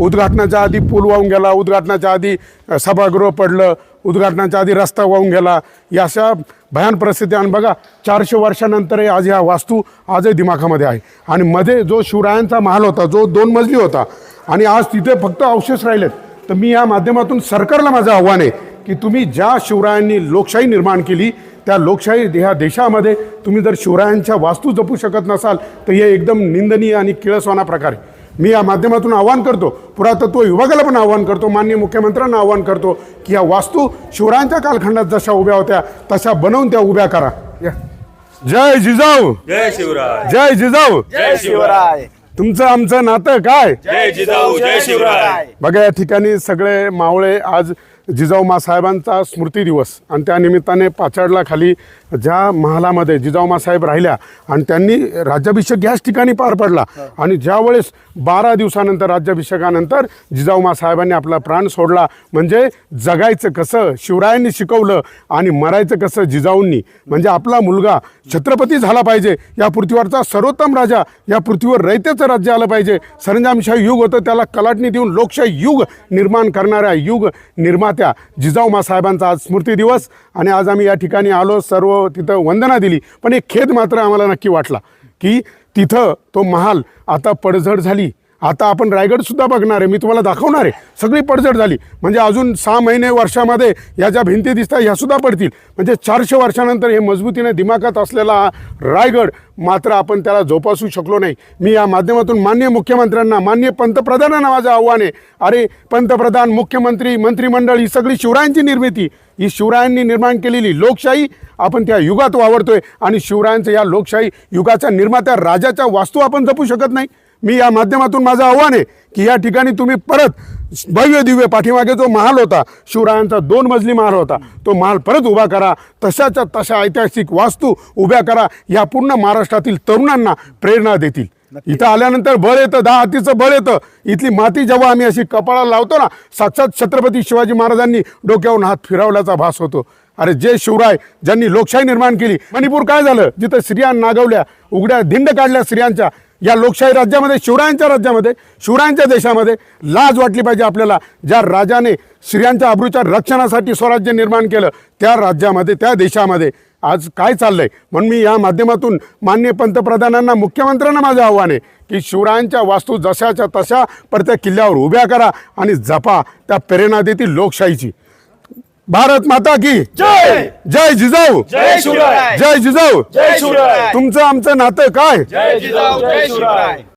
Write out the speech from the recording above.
उद्घाटनाच्या आधी पूल वाहून गेला उद्घाटनाच्या आधी सभागृह पडलं उद्घाटनाच्या आधी रस्ता वाहून गेला. या अशा भयान परिस्थिती आणि बघा चारशे वर्षानंतर आज ह्या वास्तू आजही दिमाखामध्ये आहे. आणि मध्ये जो शिवरायांचा महाल होता जो दोन मजली होता आणि आज तिथे फक्त अवशेष राहिलेत तर मी या माध्यमातून सरकारला माझं आव्हान आहे की तुम्ही ज्या शिवरायांनी लोकशाही निर्माण केली त्या लोकशाही ह्या देशामध्ये तुम्ही जर शिवरायांच्या वास्तू जपू शकत नसाल तर हे एकदम निंदनीय आणि किळसवाना प्रकार आहे. मी या माध्यमातून आवाहन करतो पुरातत्व विभागाला पण आवाहन करतो माननीय मुख्यमंत्र्यांना आवाहन करतो की या वास्तू शिवरायांच्या कालखंडात जशा उभ्या होत्या तशा बनवून त्या उभ्या करा. जय जिजाऊ. जय शिवराय. जय जिजाऊ. जय शिवराय. तुमचं आमचं नातं काय? जय जिजाऊ जय शिवराय. बघा या ठिकाणी सगळे मावळे आज जिजाऊ मासाहेबांचा स्मृती दिवस. आणि त्या निमित्ताने पाचाडला खाली ज्या महालामध्ये जिजाऊ मासाहेब राहिल्या आणि त्यांनी राज्याभिषेक याच ठिकाणी पार पडला. आणि ज्यावेळेस बारा दिवसानंतर राज्याभिषेकानंतर जिजाऊ मासाहेबांनी आपला प्राण सोडला. म्हणजे जगायचं कसं शिवरायांनी शिकवलं आणि मरायचं कसं जिजाऊंनी. म्हणजे आपला मुलगा छत्रपती झाला पाहिजे या पृथ्वीवरचा सर्वोत्तम राजा या पृथ्वीवर रयतेचं राज्य आलं पाहिजे. सरंजामशाही युग होतं त्याला कलाटणी देऊन लोकशाही युग निर्माण करणाऱ्या युग निर्मात्या जिजाऊ मासाहेबांचा आज स्मृती दिवस आणि आज आम्ही या ठिकाणी आलो सर्व तिथं वंदना दिली. पण एक खेद मात्र आम्हाला नक्की वाटला की तिथं तो महाल आता पडझड झाली. आता आपण रायगडसुद्धा बघणार आहे. मी तुम्हाला दाखवणार आहे. सगळी पडझड झाली. म्हणजे अजून सहा महिने वर्षामध्ये या ज्या भिंती दिसतात ह्यासुद्धा पडतील. म्हणजे चारशे वर्षानंतर हे मजबूतीने दिमागात असलेला रायगड मात्र आपण त्याला जोपासू शकलो नाही. मी या माध्यमातून मान्य मुख्यमंत्र्यांना मान्य पंतप्रधानांना माझं आव्हान आहे. अरे पंतप्रधान मुख्यमंत्री मंत्रिमंडळ ही सगळी शिवरायांची निर्मिती. ही शिवरायांनी निर्माण केलेली लोकशाही आपण त्या युगात वावरतोय आणि शिवरायांचं या लोकशाही युगाच्या निर्मात्या राजाच्या वास्तू आपण जपू शकत नाही. मी या माध्यमातून माझं आव्हान आहे की या ठिकाणी तुम्ही परत भव्य दिव्य पाठीमागे जो महाल होता शिवरायांचा दोन मजली महाल होता तो महाल परत उभा करा तशाच्या तशा ऐतिहासिक वास्तू उभ्या करा या पूर्ण महाराष्ट्रातील तरुणांना प्रेरणा देतील. इथं आल्यानंतर बळ येतं दहा हातीचं बळ येतं. इथली माती जेव्हा आम्ही अशी कपाळाला लावतो ना साक्षात छत्रपती शिवाजी महाराजांनी डोक्यावरून हात फिरवल्याचा भास होतो. अरे जे शिवराय ज्यांनी लोकशाही निर्माण केली मणिपूर काय झालं? जिथं स्त्रिया नागवल्या उघड्या धिंड काढल्या स्त्रियांच्या या लोकशाही राज्यामध्ये शिवरायांच्या राज्यामध्ये शिवरायांच्या देशामध्ये लाज वाटली पाहिजे आपल्याला. ज्या राजाने स्त्रियांच्या अब्रूच्या रक्षणासाठी स्वराज्य निर्माण केलं त्या राज्यामध्ये त्या देशामध्ये आज काय चाललंय? म्हणून मी या माध्यमातून मान्य पंतप्रधानांना मुख्यमंत्र्यांना माझं आव्हान आहे की शिवरायांच्या वास्तू जशाच्या तशा परत्या किल्ल्यावर उभ्या करा आणि जपा त्या प्रेरणा देतील लोकशाहीची. भारत माता की जय! जय जिजाऊ! जय शिवराय! जय जिजाऊ! जय शिवराय! तुमचं आमचं नातं काय? जय जिजाऊ जय शिवराय!